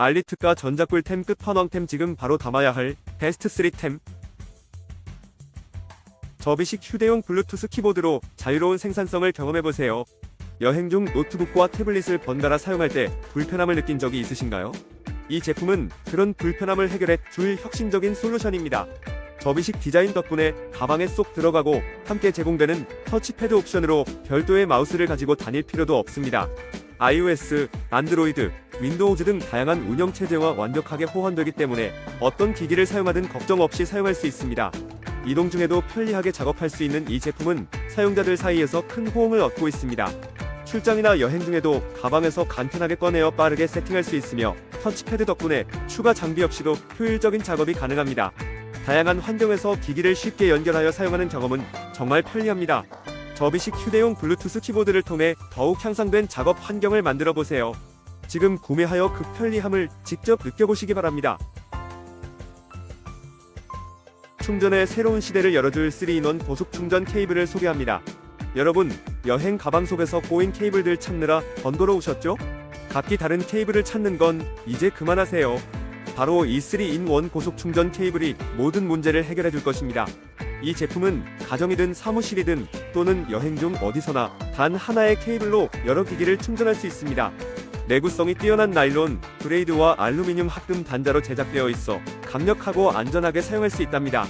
알리트가 전자꿀템 끝판왕템 지금 바로 담아야 할 베스트 3템 접이식 휴대용 블루투스 키보드로 자유로운 생산성을 경험해보세요. 여행 중 노트북과 태블릿을 번갈아 사용할 때 불편함을 느낀 적이 있으신가요? 이 제품은 그런 불편함을 해결해 줄 혁신적인 솔루션입니다. 접이식 디자인 덕분에 가방에 쏙 들어가고 함께 제공되는 터치패드 옵션으로 별도의 마우스를 가지고 다닐 필요도 없습니다. iOS, 안드로이드, 윈도우즈 등 다양한 운영 체제와 완벽하게 호환되기 때문에 어떤 기기를 사용하든 걱정 없이 사용할 수 있습니다. 이동 중에도 편리하게 작업할 수 있는 이 제품은 사용자들 사이에서 큰 호응을 얻고 있습니다. 출장이나 여행 중에도 가방에서 간편하게 꺼내어 빠르게 세팅할 수 있으며 터치패드 덕분에 추가 장비 없이도 효율적인 작업이 가능합니다. 다양한 환경에서 기기를 쉽게 연결하여 사용하는 경험은 정말 편리합니다. 접이식 휴대용 블루투스 키보드를 통해 더욱 향상된 작업 환경을 만들어 보세요. 지금 구매하여 그 편리함을 직접 느껴보시기 바랍니다. 충전의 새로운 시대를 열어줄 3인원 고속 충전 케이블을 소개합니다. 여러분, 여행 가방 속에서 꼬인 케이블들 찾느라 번거로우셨죠? 각기 다른 케이블을 찾는 건 이제 그만하세요. 바로 이 3인1 고속 충전 케이블이 모든 문제를 해결해 줄 것입니다. 이 제품은 가정이든 사무실이든 또는 여행 중 어디서나 단 하나의 케이블로 여러 기기를 충전할 수 있습니다. 내구성이 뛰어난 나일론, 브레이드와 알루미늄 합금 단자로 제작되어 있어 강력하고 안전하게 사용할 수 있답니다.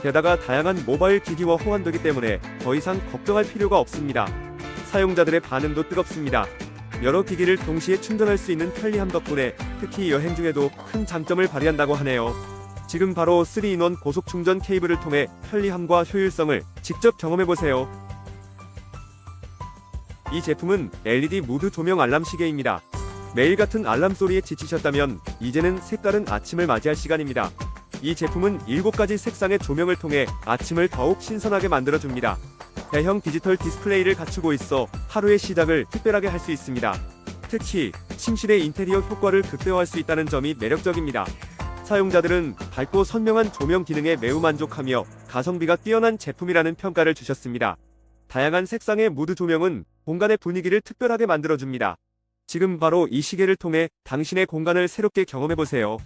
게다가 다양한 모바일 기기와 호환되기 때문에 더 이상 걱정할 필요가 없습니다. 사용자들의 반응도 뜨겁습니다. 여러 기기를 동시에 충전할 수 있는 편리함 덕분에 특히 여행 중에도 큰 장점을 발휘한다고 하네요. 지금 바로 3인원 고속 충전 케이블을 통해 편리함과 효율성을 직접 경험해보세요. 이 제품은 LED 무드 조명 알람 시계입니다. 매일 같은 알람 소리에 지치셨다면 이제는 색다른 아침을 맞이할 시간입니다. 이 제품은 7가지 색상의 조명을 통해 아침을 더욱 신선하게 만들어줍니다. 대형 디지털 디스플레이를 갖추고 있어 하루의 시작을 특별하게 할 수 있습니다. 특히 침실의 인테리어 효과를 극대화할 수 있다는 점이 매력적입니다. 사용자들은 밝고 선명한 조명 기능에 매우 만족하며 가성비가 뛰어난 제품이라는 평가를 주셨습니다. 다양한 색상의 무드 조명은 공간의 분위기를 특별하게 만들어줍니다. 지금 바로 이 시계를 통해 당신의 공간을 새롭게 경험해보세요.